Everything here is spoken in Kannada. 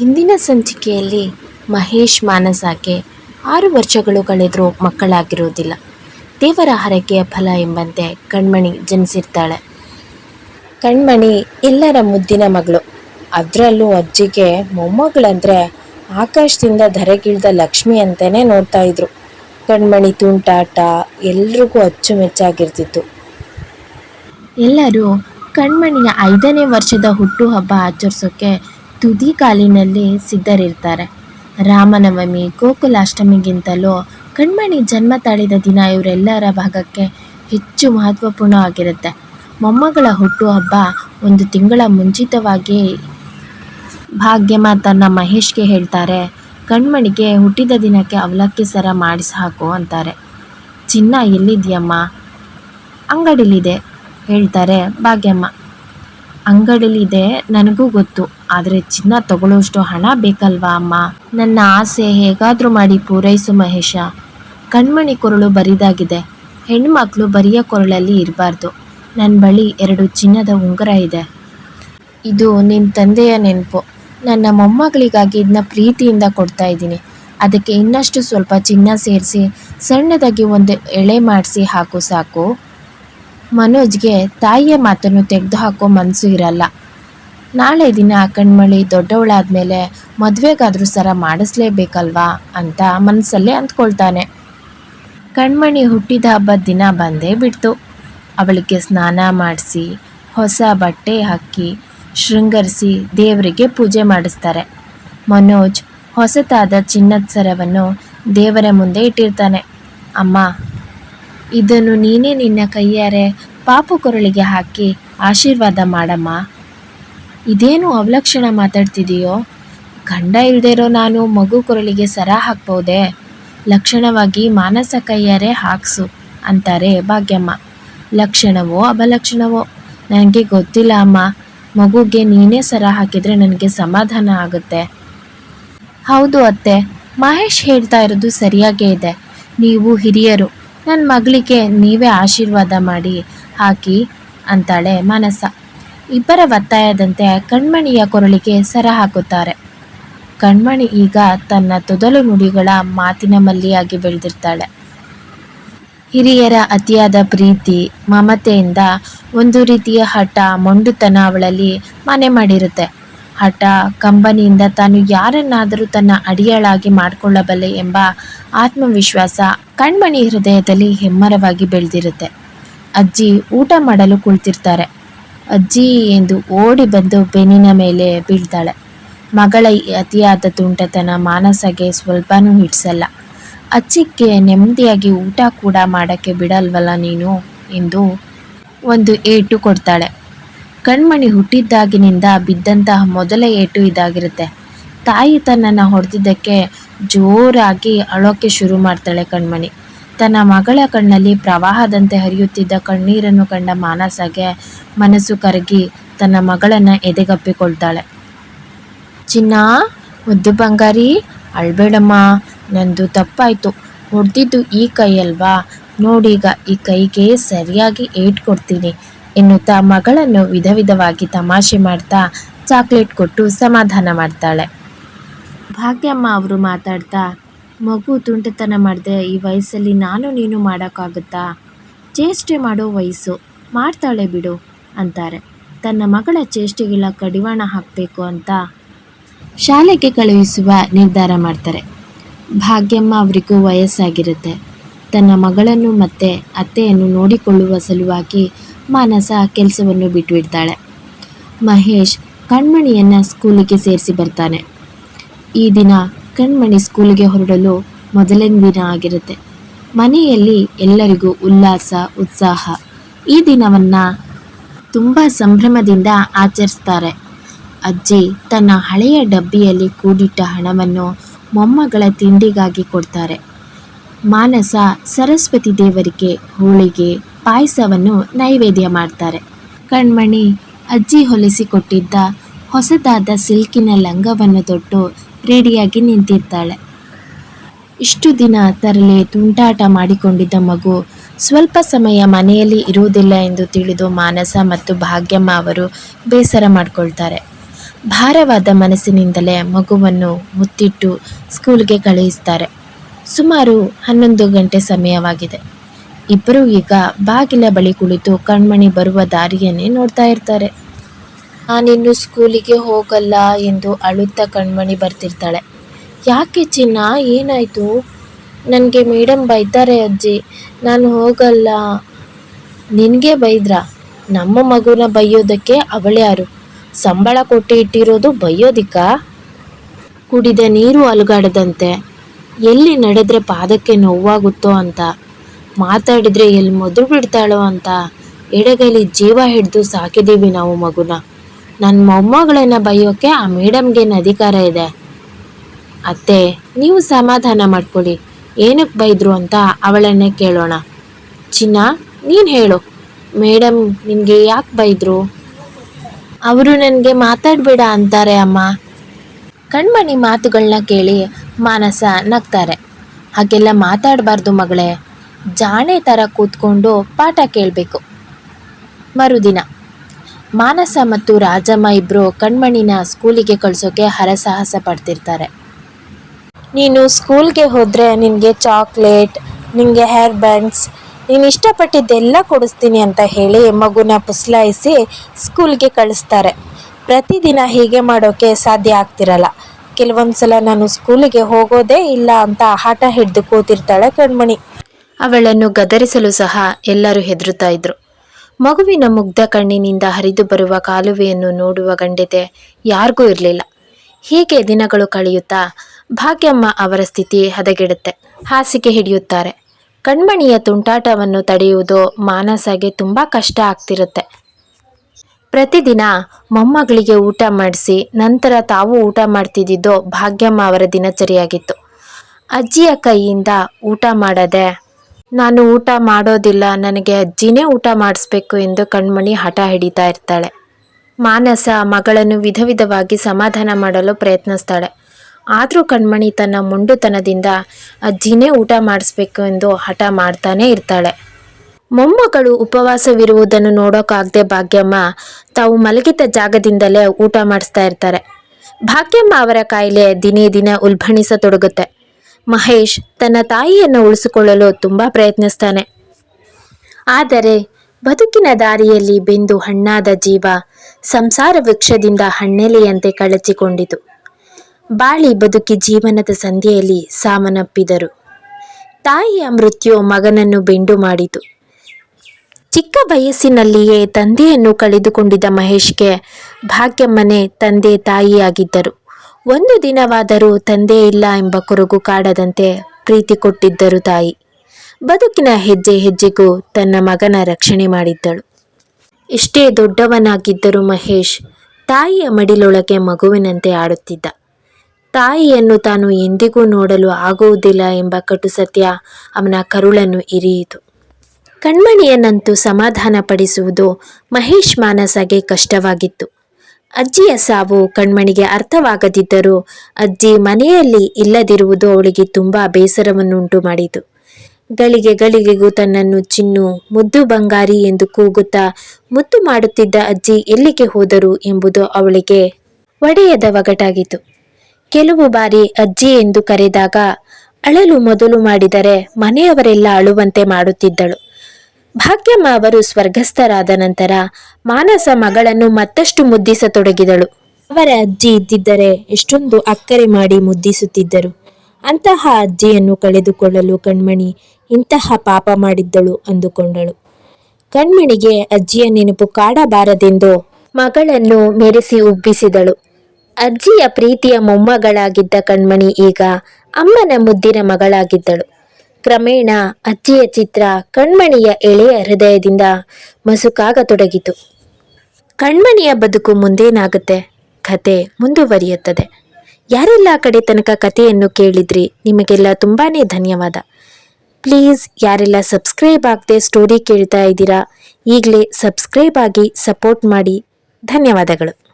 ಹಿಂದಿನ ಸಂಚಿಕೆಯಲ್ಲಿ ಮಹೇಶ್ ಮಾನಸಕ್ಕೆ ಆರು ವರ್ಷಗಳು ಕಳೆದರೂ ಮಕ್ಕಳಾಗಿರುವುದಿಲ್ಲ. ದೇವರ ಹರಕೆಯ ಫಲ ಎಂಬಂತೆ ಕಣ್ಮಣಿ ಜನಿಸಿರ್ತಾಳೆ. ಕಣ್ಮಣಿ ಎಲ್ಲರ ಮುದ್ದಿನ ಮಗಳು. ಅದರಲ್ಲೂ ಅಜ್ಜಿಗೆ ಮೊಮ್ಮಗಳಂದ್ರೆ ಆಕಾಶದಿಂದ ಧರೆಗಿಳಿದ ಲಕ್ಷ್ಮಿ ಅಂತಲೇ ನೋಡ್ತಾ ಇದ್ರು. ಕಣ್ಮಣಿ ತುಂಟಾಟ ಎಲ್ರಿಗೂ ಅಚ್ಚುಮೆಚ್ಚಾಗಿರ್ತಿತ್ತು. ಎಲ್ಲರೂ ಕಣ್ಮಣಿಯ ಐದನೇ ವರ್ಷದ ಹುಟ್ಟುಹಬ್ಬ ಆಚರಿಸೋಕೆ ತುದಿ ಕಾಲಿನಲ್ಲಿ ಸಿದ್ಧರಿರ್ತಾರೆ. ರಾಮನವಮಿ, ಗೋಕುಲಾಷ್ಟಮಿಗಿಂತಲೂ ಕಣ್ಮಣಿ ಜನ್ಮ ತಾಳಿದ ದಿನ ಇವರೆಲ್ಲರ ಭಾಗಕ್ಕೆ ಹೆಚ್ಚು ಮಹತ್ವಪೂರ್ಣ ಆಗಿರುತ್ತೆ. ಮೊಮ್ಮಗಳ ಹುಟ್ಟುಹಬ್ಬ ಒಂದು ತಿಂಗಳ ಮುಂಚಿತವಾಗಿ ಭಾಗ್ಯಮ್ಮ ತನ್ನ ಮಹೇಶ್ಗೆ ಹೇಳ್ತಾರೆ, ಕಣ್ಮಣಿಗೆ ಹುಟ್ಟಿದ ದಿನಕ್ಕೆ ಅವಲಕ್ಕಿ ಸರ ಮಾಡಿಸಿ ಹಾಕು ಅಂತಾರೆ. ಚಿನ್ನ ಎಲ್ಲಿದೆಯಮ್ಮ? ಅಂಗಡಿಲಿದೆ ಹೇಳ್ತಾರೆ ಭಾಗ್ಯಮ್ಮ. ಅಂಗಡಿಲಿದೆ, ನನಗೂ ಗೊತ್ತು. ಆದರೆ ಚಿನ್ನ ತಗೊಳ್ಳೋಷ್ಟು ಹಣ ಬೇಕಲ್ವಾ, ಅಮ್ಮ? ನನ್ನ ಆಸೆ ಹೇಗಾದರೂ ಮಾಡಿ ಪೂರೈಸು, ಮಹೇಶ. ಕಣ್ಮಣಿ ಕೊರಳು ಬರಿದಾಗಿದೆ. ಹೆಣ್ಮಕ್ಳು ಬರಿಯ ಕೊರಳಲ್ಲಿ ಇರಬಾರ್ದು. ನನ್ನ ಬಳಿ ಎರಡು ಚಿನ್ನದ ಉಂಗುರ ಇದೆ. ಇದು ನಿನ್ನ ತಂದೆಯ ನೆನಪು. ನನ್ನ ಮೊಮ್ಮಗಳಿಗಾಗಿ ಇದನ್ನ ಪ್ರೀತಿಯಿಂದ ಕೊಡ್ತಾ ಇದ್ದೀನಿ. ಅದಕ್ಕೆ ಇನ್ನಷ್ಟು ಸ್ವಲ್ಪ ಚಿನ್ನ ಸೇರಿಸಿ, ಸಣ್ಣದಾಗಿ ಒಂದು ಎಳೆ ಮಾಡಿಸಿ ಹಾಕು ಸಾಕು. ಮನೋಜ್ಗೆ ತಾಯಿಯ ಮಾತನ್ನು ತೆಗೆದುಹಾಕೋ ಮನಸ್ಸು ಇರಲ್ಲ. ನಾಳೆ ದಿನ ಕಣ್ಮಳಿ ದೊಡ್ಡವಳಾದ್ಮೇಲೆ ಮದುವೆಗಾದ್ರೂ ಸರ ಮಾಡಿಸ್ಲೇಬೇಕಲ್ವಾ ಅಂತ ಮನಸ್ಸಲ್ಲೇ ಅಂದ್ಕೊಳ್ತಾನೆ. ಕಣ್ಮಣಿ ಹುಟ್ಟಿದ ಹಬ್ಬದ ದಿನ ಬಂದೇ ಬಿಡ್ತು. ಅವಳಿಗೆ ಸ್ನಾನ ಮಾಡಿಸಿ, ಹೊಸ ಬಟ್ಟೆ ಹಾಕಿ, ಶೃಂಗರಿಸಿ ದೇವರಿಗೆ ಪೂಜೆ ಮಾಡಿಸ್ತಾರೆ. ಮನೋಜ್ ಹೊಸತಾದ ಚಿನ್ನದ ಸರವನ್ನು ದೇವರ ಮುಂದೆ ಇಟ್ಟಿರ್ತಾನೆ. ಅಮ್ಮ, ಇದನ್ನು ನೀನೇ ನಿನ್ನ ಕೈಯಾರೆ ಪಾಪು ಕೊರಳಿಗೆ ಹಾಕಿ ಆಶೀರ್ವಾದ ಮಾಡಮ್ಮ. ಇದೇನು ಅವಲಕ್ಷಣ ಮಾತಾಡ್ತಿದೀಯೋ? ಗಂಡ ಇಲ್ಲದೆ ಇರೋ ನಾನು ಮಗು ಕೊರಳಿಗೆ ಸರ ಹಾಕ್ಬೋದೆ? ಲಕ್ಷಣವಾಗಿ ಮಾನಸ ಕೈಯಾರೆ ಹಾಕ್ಸು, ಅಂತಾರೆ ಭಾಗ್ಯಮ್ಮ. ಲಕ್ಷಣವೋ ಅಬಲಕ್ಷಣವೋ? ನನಗೆ ಗೊತ್ತಿಲ್ಲ ಅಮ್ಮ. ಮಗುಗೆ ನೀನೇ ಸರ ಹಾಕಿದರೆ ನನಗೆ ಸಮಾಧಾನ ಆಗುತ್ತೆ. ಹೌದು ಅತ್ತೆ, ಮಹೇಶ್ ಹೇಳ್ತಾ ಇರೋದು ಸರಿಯಾಗೇ ಇದೆ. ನೀವು ಹಿರಿಯರು ನನ್ನ ಮಗಳಿಗೆ ನೀವೇ ಆಶೀರ್ವಾದ ಮಾಡಿ, ಹಾಕಿ, ಅಂತಾಳೆ ಮಾನಸ. ಇಬ್ಬರ ಒತ್ತಾಯದಂತೆ ಕಣ್ಮಣಿಯ ಕೊರಳಿಗೆ ಸರ ಹಾಕುತ್ತಾರೆ. ಕಣ್ಮಣಿ ಈಗ ತನ್ನ ತೊದಲು ನುಡಿಗಳ ಮಾತಿನ ಮಲ್ಲಿಯಾಗಿ ಬೆಳೆದಿರ್ತಾಳೆ. ಹಿರಿಯರ ಅತಿಯಾದ ಪ್ರೀತಿ, ಮಮತೆಯಿಂದ ಒಂದು ರೀತಿಯ ಹಠ, ಮೊಂಡುತನ ಅವಳಲ್ಲಿ ಮನೆ ಮಾಡಿರುತ್ತೆ. ಹಠ, ಕಂಬನಿಯಿಂದ ತಾನು ಯಾರನ್ನಾದರೂ ತನ್ನ ಅಡಿಯಾಳಾಗಿ ಮಾಡಿಕೊಳ್ಳಬಲ್ಲೆ ಎಂಬ ಆತ್ಮವಿಶ್ವಾಸ ಕಣ್ಮಣಿ ಹೃದಯದಲ್ಲಿ ಹೆಮ್ಮರವಾಗಿ ಬೆಳೆದಿರುತ್ತೆ. ಅಜ್ಜಿ ಊಟ ಮಾಡಲು ಕುಳಿತಿರ್ತಾರೆ. ಅಜ್ಜಿ ಎಂದು ಓಡಿ ಬಂದು ಬೆನ್ನಿನ ಮೇಲೆ ಬೀಳ್ತಾಳೆ. ಮಗಳ ಅತಿಯಾದ ತುಂಟತನ ಮಾನಸಗೆ ಸ್ವಲ್ಪನೂ ಹಿಡಿಸಲ್ಲ. ಅಜ್ಜಿಗೆ ನೆಮ್ಮದಿಯಾಗಿ ಊಟ ಕೂಡ ಮಾಡೋಕ್ಕೆ ಬಿಡಲ್ವಲ್ಲ ನೀನು? ಎಂದು ಒಂದು ಏಟು ಕೊಡ್ತಾಳೆ. ಕಣ್ಮಣಿ ಹುಟ್ಟಿದ್ದಾಗಿನಿಂದ ಬಿದ್ದಂತಹ ಮೊದಲ ಏಟು ಇದಾಗಿರುತ್ತೆ. ತಾಯಿ ತನ್ನನ್ನು ಹೊಡೆದಿದ್ದಕ್ಕೆ ಜೋರಾಗಿ ಅಳೋಕ್ಕೆ ಶುರು ಮಾಡ್ತಾಳೆ ಕಣ್ಮಣಿ. ತನ್ನ ಮಗಳ ಕಣ್ಣಲ್ಲಿ ಪ್ರವಾಹದಂತೆ ಹರಿಯುತ್ತಿದ್ದ ಕಣ್ಣೀರನ್ನು ಕಂಡ ಮಾನಸಗೆ ಮನಸ್ಸು ಕರಗಿ ತನ್ನ ಮಗಳನ್ನು ಎದೆಗಪ್ಪಿಕೊಳ್ತಾಳೆ. ಚಿನ್ನ, ಮುದ್ದು ಬಂಗಾರಿ, ಅಳ್ಬೇಡಮ್ಮ, ನಂದು ತಪ್ಪಾಯಿತು. ಹೊಡೆದಿದ್ದು ಈ ಕೈಯಲ್ವಾ ನೋಡೀಗ ಈ ಕೈಗೆ ಸರಿಯಾಗಿ ಏಟ್ ಕೊಡ್ತೀನಿ ಎನ್ನುತ್ತಾ ಮಗಳನ್ನು ವಿಧ ವಿಧವಾಗಿ ತಮಾಷೆ ಮಾಡ್ತಾ ಚಾಕ್ಲೇಟ್ ಕೊಟ್ಟು ಸಮಾಧಾನ ಮಾಡ್ತಾಳೆ. ಭಾಗ್ಯಮ್ಮ ಅವರು ಮಾತಾಡ್ತಾ ಮಗು ತುಂಟತನ ಮಾಡಿದೆ, ಈ ವಯಸ್ಸಲ್ಲಿ ನಾನು ನೀನು ಮಾಡೋಕ್ಕಾಗುತ್ತಾ? ಚೇಷ್ಟೆ ಮಾಡೋ ವಯಸ್ಸು. ಮಾಡ್ತಾಳೆ ಬಿಡು, ಅಂತಾರೆ. ತನ್ನ ಮಗಳ ಚೇಷ್ಟೆಗಳ ಕಡಿವಾಣ ಹಾಕಬೇಕು ಅಂತ ಶಾಲೆಗೆ ಕಳುಹಿಸುವ ನಿರ್ಧಾರ ಮಾಡ್ತಾರೆ. ಭಾಗ್ಯಮ್ಮ ಅವರಿಗೂ ವಯಸ್ಸಾಗಿರುತ್ತೆ. ತನ್ನ ಮಗಳನ್ನು ಮತ್ತೆ ಅತ್ತೆಯನ್ನು ನೋಡಿಕೊಳ್ಳುವ ಸಲುವಾಗಿ ಮಾನಸ ಕೆಲಸವನ್ನು ಬಿಟ್ಟುಬಿಡ್ತಾಳೆ ಮಹೇಶ್ ಕಣ್ಮಣಿಯನ್ನು ಸ್ಕೂಲಿಗೆ ಸೇರಿಸಿ ಬರ್ತಾನೆ. ಈ ದಿನ ಕಣ್ಮಣಿ ಸ್ಕೂಲಿಗೆ ಹೊರಡಲು ಮೊದಲನೇ ದಿನ ಆಗಿರುತ್ತೆ. ಮನೆಯಲ್ಲಿ ಎಲ್ಲರಿಗೂ ಉಲ್ಲಾಸ, ಉತ್ಸಾಹ. ಈ ದಿನವನ್ನು ತುಂಬ ಸಂಭ್ರಮದಿಂದ ಆಚರಿಸ್ತಾರೆ. ಅಜ್ಜಿ ತನ್ನ ಹಳೆಯ ಡಬ್ಬಿಯಲ್ಲಿ ಕೂಡಿಟ್ಟ ಹಣವನ್ನು ಮೊಮ್ಮಗಳ ತಿಂಡಿಗಾಗಿ ಕೊಡ್ತಾರೆ. ಮಾನಸ ಸರಸ್ವತಿ ದೇವರಿಗೆ ಹೋಳಿಗೆ, ಪಾಯಸವನ್ನು ನೈವೇದ್ಯ ಮಾಡ್ತಾರೆ. ಕಣ್ಮಣಿ ಅಜ್ಜಿ ಹೊಲಿಸಿಕೊಟ್ಟಿದ್ದ ಹೊಸದಾದ ಸಿಲ್ಕಿನ ಲಂಗವನ್ನು ತೊಟ್ಟು ರೆಡಿಯಾಗಿ ನಿಂತಿರ್ತಾಳೆ. ಇಷ್ಟು ದಿನ ತರಲೆ ತುಂಟಾಟ ಮಾಡಿಕೊಂಡಿದ್ದ ಮಗು ಸ್ವಲ್ಪ ಸಮಯ ಮನೆಯಲ್ಲಿ ಇರುವುದಿಲ್ಲ ಎಂದು ತಿಳಿದು ಮಾನಸ ಮತ್ತು ಭಾಗ್ಯಮ್ಮ ಅವರು ಬೇಸರ ಮಾಡಿಕೊಳ್ತಾರೆ. ಭಾರವಾದ ಮನಸ್ಸಿನಿಂದಲೇ ಮಗುವನ್ನು ಮುತ್ತಿಟ್ಟು ಸ್ಕೂಲ್ಗೆ ಕಳುಹಿಸ್ತಾರೆ ಸುಮಾರು ಹನ್ನೊಂದು ಗಂಟೆ ಸಮಯವಾಗಿದೆ. ಇಬ್ಬರೂ ಈಗ ಬಾಗಿಲ ಬಳಿ ಕುಳಿತು ಕಣ್ಮಣಿ ಬರುವ ದಾರಿಯನ್ನೇ ನೋಡ್ತಾ ಇರ್ತಾರೆ. ನಾನಿನ್ನು ಸ್ಕೂಲಿಗೆ ಹೋಗಲ್ಲ ಎಂದು ಅಳುತ್ತಾ ಕಣ್ಮಣಿ ಬರ್ತಿರ್ತಾಳೆ. ಯಾಕೆ ಚಿನ್ನ? ಏನಾಯಿತು? ನನಗೆ ಮೇಡಮ್ ಬೈತಾರೆ ಅಜ್ಜಿ. ನಾನು ಹೋಗಲ್ಲ. ನಿನಗೆ ಬೈದ್ರಾ? ನಮ್ಮ ಮಗುನ ಬೈಯೋದಕ್ಕೆ ಅವಳ್ಯಾರು ಸಂಬಳ ಕೊಟ್ಟು ಇಟ್ಟಿರೋದು ಬೈಯೋದಿಕ್ಕ? ಕುಡಿದ ನೀರು ಅಲುಗಾಡದಂತೆ. ಎಲ್ಲಿ ನಡೆದ್ರೆ ಪಾದಕ್ಕೆ ನೋವಾಗುತ್ತೋ ಅಂತ. ಮಾತಾಡಿದ್ರೆ ಎಲ್ಲಿ ಮೊದಲು ಬಿಡ್ತಾಳೋ ಅಂತ. ಎಡಗೈಲಿ ಜೀವ ಹಿಡಿದು ಸಾಕಿದ್ದೀವಿ ನಾವು ಮಗುನ. ನನ್ನ ಮೊಮ್ಮಗಳನ್ನ ಬೈಯೋಕೆ ಆ ಮೇಡಮ್ಗೇನು ಅಧಿಕಾರ ಇದೆ? ಅತ್ತೆ, ನೀವು ಸಮಾಧಾನ ಮಾಡ್ಕೊಳ್ಳಿ. ಏನಕ್ಕೆ ಬೈದ್ರು ಅಂತ ಅವಳನ್ನೇ ಕೇಳೋಣ. ಚಿನ್ನ, ನೀನು ಹೇಳು. ಮೇಡಮ್ ನಿನಗೆ ಯಾಕೆ ಬೈದರು? ಅವರು ನನಗೆ ಮಾತಾಡಬೇಡ ಅಂತಾರೆ ಅಮ್ಮ. ಕಣ್ಮಣಿ ಮಾತುಗಳನ್ನ ಕೇಳಿ ಮಾನಸ ನಗ್ತಾರೆ. ಹಾಗೆಲ್ಲ ಮಾತಾಡಬಾರ್ದು ಮಗಳೇ. ಜಾಣೆ ಥರ ಕೂತ್ಕೊಂಡು ಪಾಠ ಕೇಳಬೇಕು. ಮರುದಿನ. ಮಾನಸ ಮತ್ತು ರಾಜಮ್ಮ ಇಬ್ಬರು ಕಣ್ಮಣಿನ ಸ್ಕೂಲಿಗೆ ಕಳಿಸೋಕೆ ಹರಸಾಹಸ ಪಡ್ತಿರ್ತಾರೆ. ನೀನು ಸ್ಕೂಲ್ಗೆ ಹೋದರೆ ನಿನಗೆ ಚಾಕ್ಲೇಟ್, ನಿನಗೆ ಹೇರ್ ಬ್ಯಾಂಡ್ಸ್, ನೀನು ಇಷ್ಟಪಟ್ಟಿದ್ದೆಲ್ಲ ಕೊಡಿಸ್ತೀನಿ ಅಂತ ಹೇಳಿ ಮಗುನ ಪುಸ್ಲಾಯಿಸಿ ಸ್ಕೂಲ್ಗೆ ಕಳಿಸ್ತಾರೆ. ಪ್ರತಿದಿನ ಹೀಗೆ ಮಾಡೋಕ್ಕೆ ಸಾಧ್ಯ ಆಗ್ತಿರಲ್ಲ. ಕೆಲವೊಂದು ಸಲ ನಾನು ಸ್ಕೂಲಿಗೆ ಹೋಗೋದೇ ಇಲ್ಲ ಅಂತ ಹಠ ಹಿಡಿದು ಕೂತಿರ್ತಾಳೆ ಕಣ್ಮಣಿ. ಅವಳನ್ನು ಗದರಿಸಲು ಸಹ ಎಲ್ಲರೂ ಹೆದರುತ್ತಾ ಇದ್ರು. ಮಗುವಿನ ಮುಗ್ಧ ಕಣ್ಣಿನಿಂದ ಹರಿದು ಬರುವ ಕಾಲುವೆಯನ್ನು ನೋಡುವ ಗಂಡತೆ ಯಾರಿಗೂ ಇರಲಿಲ್ಲ. ಹೀಗೆ ದಿನಗಳು ಕಳೆಯುತ್ತಾ ಭಾಗ್ಯಮ್ಮ ಅವರ ಸ್ಥಿತಿ ಹದಗೆಡುತ್ತೆ. ಹಾಸಿಗೆ ಹಿಡಿಯುತ್ತಾರೆ. ಕಣ್ಮಣಿಯ ತುಂಟಾಟವನ್ನು ತಡೆಯುವುದು ಮಾನಸಗೆ ತುಂಬ ಕಷ್ಟ ಆಗ್ತಿರುತ್ತೆ. ಪ್ರತಿದಿನ ಮೊಮ್ಮಗಳಿಗೆ ಊಟ ಮಾಡಿಸಿ ನಂತರ ತಾವು ಊಟ ಮಾಡ್ತಿದ್ದಿದ್ದು ಭಾಗ್ಯಮ್ಮ ಅವರ ದಿನಚರಿಯಾಗಿತ್ತು. ಅಜ್ಜಿಯ ಕೈಯಿಂದ ಊಟ ಮಾಡದೆ ನಾನು ಊಟ ಮಾಡೋದಿಲ್ಲ, ನನಗೆ ಅಜ್ಜಿನೇ ಊಟ ಮಾಡಿಸ್ಬೇಕು ಎಂದು ಕಣ್ಮಣಿ ಹಠ ಹಿಡಿತಾ ಇರ್ತಾಳೆ. ಮಾನಸ ಮಗಳನ್ನು ವಿಧ ವಿಧವಾಗಿ ಸಮಾಧಾನ ಮಾಡಲು ಪ್ರಯತ್ನಿಸ್ತಾಳೆ. ಆದರೂ ಕಣ್ಮಣಿ ತನ್ನ ಮುಂಡುತನದಿಂದ ಅಜ್ಜಿನೇ ಊಟ ಮಾಡಿಸ್ಬೇಕು ಎಂದು ಹಠ ಮಾಡ್ತಾನೆ ಇರ್ತಾಳೆ. ಮೊಮ್ಮಗಳು ಉಪವಾಸವಿರುವುದನ್ನು ನೋಡೋಕ್ಕಾಗದೆ ಭಾಗ್ಯಮ್ಮ ತಾವು ಮಲಗಿದ್ದ ಜಾಗದಿಂದಲೇ ಊಟ ಮಾಡಿಸ್ತಾ ಇರ್ತಾರೆ. ಭಾಗ್ಯಮ್ಮ ಅವರ ಕಾಯಿಲೆ ದಿನೇ ದಿನ ಉಲ್ಬಣಿಸತೊಡಗುತ್ತೆ. ಮಹೇಶ್ ತನ್ನ ತಾಯಿಯನ್ನು ಉಳಿಸಿಕೊಳ್ಳಲು ತುಂಬ ಪ್ರಯತ್ನಿಸ್ತಾನೆ. ಆದರೆ ಬದುಕಿನ ದಾರಿಯಲ್ಲಿ ಬೆಂದು ಹಣ್ಣಾದ ಜೀವ ಸಂಸಾರ ವೃಕ್ಷದಿಂದ ಹಣ್ಣೆಲೆಯಂತೆ ಕಳಚಿಕೊಂಡಿತು. ಬಾಳಿ ಬದುಕಿ ಜೀವನದ ಸಂಧಿಯಲ್ಲಿ ಸಾವನ್ನಪ್ಪಿದರು ತಾಯಿಯ ಮೃತ್ಯು ಮಗನನ್ನು ಬೆಂಡು ಮಾಡಿತು. ಚಿಕ್ಕ ವಯಸ್ಸಿನಲ್ಲಿಯೇ ತಂದೆಯನ್ನು ಕಳೆದುಕೊಂಡಿದ್ದ ಮಹೇಶ್ಗೆ ಭಾಗ್ಯಮ್ಮನೆ ತಂದೆ ತಾಯಿಯಾಗಿದ್ದರು. ಒಂದು ದಿನವಾದರೂ ತಂದೆ ಇಲ್ಲ ಎಂಬ ಕೊರಗು ಕಾಡದಂತೆ ಪ್ರೀತಿ ಕೊಟ್ಟಿದ್ದರು ತಾಯಿ. ಬದುಕಿನ ಹೆಜ್ಜೆ ಹೆಜ್ಜೆಗೂ ತನ್ನ ಮಗನ ರಕ್ಷಣೆ ಮಾಡಿದ್ದಳು. ಎಷ್ಟೇ ದೊಡ್ಡವನಾಗಿದ್ದರೂ ಮಹೇಶ್ ತಾಯಿಯ ಮಡಿಲೊಳಗೆ ಮಗುವಿನಂತೆ ಆಡುತ್ತಿದ್ದ. ತಾಯಿಯನ್ನು ತಾನು ಎಂದಿಗೂ ನೋಡಲು ಆಗುವುದಿಲ್ಲ ಎಂಬ ಕಟು ಸತ್ಯ ಅವನ ಕರುಳನ್ನು ಇರಿಯಿತು. ಕಣ್ಮಣಿಯನ್ನಂತೂ ಸಮಾಧಾನಪಡಿಸುವುದು ಮಹೇಶ್ ಮಾನಸಗೆ ಕಷ್ಟವಾಗಿತ್ತು. ಅಜ್ಜಿಯ ಸಾವು ಕಣ್ಮಣಿಗೆ ಅರ್ಥವಾಗದಿದ್ದರೂ ಅಜ್ಜಿ ಮನೆಯಲ್ಲಿ ಇಲ್ಲದಿರುವುದು ಅವಳಿಗೆ ತುಂಬ ಬೇಸರವನ್ನುಂಟು ಮಾಡಿತು. ಗಳಿಗೆ ಗಳಿಗೆಗೂ ತನ್ನನ್ನು ಚಿನ್ನು, ಮುದ್ದು ಬಂಗಾರಿ ಎಂದು ಕೂಗುತ್ತಾ ಮುದ್ದು ಮಾಡುತ್ತಿದ್ದ ಅಜ್ಜಿ ಎಲ್ಲಿಗೆ ಹೋದರು ಎಂಬುದು ಅವಳಿಗೆ ಒಡೆಯದ ಒಗಟಾಗಿತು ಕೆಲವು ಬಾರಿ ಅಜ್ಜಿ ಎಂದು ಕರೆದಾಗ ಅಳಲು ಮೊದಲು ಮಾಡಿದರೆ ಮನೆಯವರೆಲ್ಲ ಅಳುವಂತೆ ಮಾಡುತ್ತಿದ್ದಳು. ಭಾಗ್ಯಮ್ಮ ಅವರು ಸ್ವರ್ಗಸ್ಥರಾದ ನಂತರ ಮಾನಸ ಮಗಳನ್ನು ಮತ್ತಷ್ಟು ಮುದ್ದಿಸತೊಡಗಿದಳು. ಅವರ ಅಜ್ಜಿ ಇದ್ದಿದ್ದರೆ ಎಷ್ಟೊಂದು ಅಕ್ಕರೆ ಮಾಡಿ ಮುದ್ದಿಸುತ್ತಿದ್ದರು. ಅಂತಹ ಅಜ್ಜಿಯನ್ನು ಕಳೆದುಕೊಳ್ಳಲು ಕಣ್ಮಣಿ ಇಂತಹ ಪಾಪ ಮಾಡಿದ್ದಳು ಅಂದುಕೊಂಡಳು. ಕಣ್ಮಣಿಗೆ ಅಜ್ಜಿಯ ನೆನಪು ಕಾಡಬಾರದೆಂದು? ಮಗಳನ್ನು ಮೆರೆಸಿ ಉಬ್ಬಿಸಿದಳು. ಅಜ್ಜಿಯ ಪ್ರೀತಿಯ ಮೊಮ್ಮಗಳಾಗಿದ್ದ ಕಣ್ಮಣಿ ಈಗ ಅಮ್ಮನ ಮುದ್ದಿನ ಮಗಳಾಗಿದ್ದಳು. ಕ್ರಮೇಣ ಅಜ್ಜಿಯ ಚಿತ್ರ ಕಣ್ಮಣಿಯ ಎಳೆಯ ಹೃದಯದಿಂದ ಮಸುಕಾಗತೊಡಗಿತು. ಕಣ್ಮಣಿಯ ಬದುಕು ಮುಂದೇನಾಗುತ್ತೆ? ಕತೆ ಮುಂದುವರಿಯುತ್ತದೆ. ಯಾರೆಲ್ಲ ಕಡೆ ತನಕ ಕಥೆಯನ್ನು ಕೇಳಿದ್ರಿ? ನಿಮಗೆಲ್ಲ ತುಂಬಾ ಧನ್ಯವಾದ. ಪ್ಲೀಸ್ ಯಾರೆಲ್ಲ ಸಬ್ಸ್ಕ್ರೈಬ್ ಆಗದೆ ಸ್ಟೋರಿ ಕೇಳ್ತಾ ಇದ್ದೀರಾ, ಈಗಲೇ ಸಬ್ಸ್ಕ್ರೈಬ್ ಆಗಿ ಸಪೋರ್ಟ್ ಮಾಡಿ. ಧನ್ಯವಾದಗಳು.